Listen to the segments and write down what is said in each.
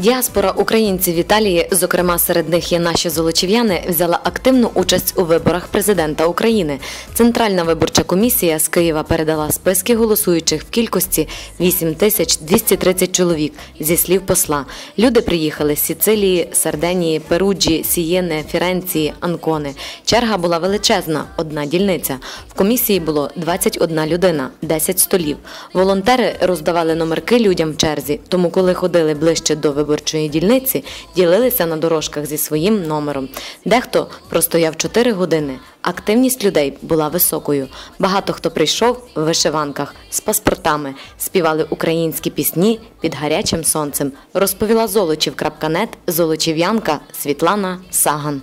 Діаспора українців в Італії, зокрема серед них є наші золочів'яни, взяла активну участь у виборах президента України. Центральна виборча комісія з Києва передала списки голосуючих в кількості 8 тисяч 230 чоловік зі слів посла. Люди приїхали з Сіцилії, Сарденії, Перуджі, Сієни, Фіренції, Анкони. Черга була величезна, одна дільниця. В комісії було 21 людина, 10 столів. Волонтери роздавали номерки людям в черзі, тому коли ходили ближче до виборчої дільниці, ділилися на дорожках зі своїм номером. Дехто простояв 4 години. Активність людей була високою. Багато хто прийшов в вишиванках з паспортами, співали українські пісні під гарячим сонцем. Розповіла Золочів.нет золочів'янка Світлана Саган.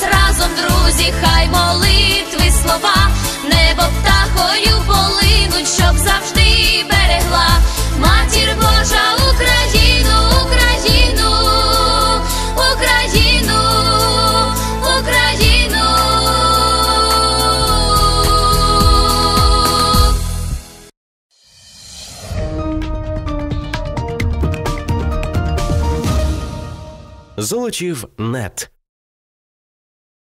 Золочів нет.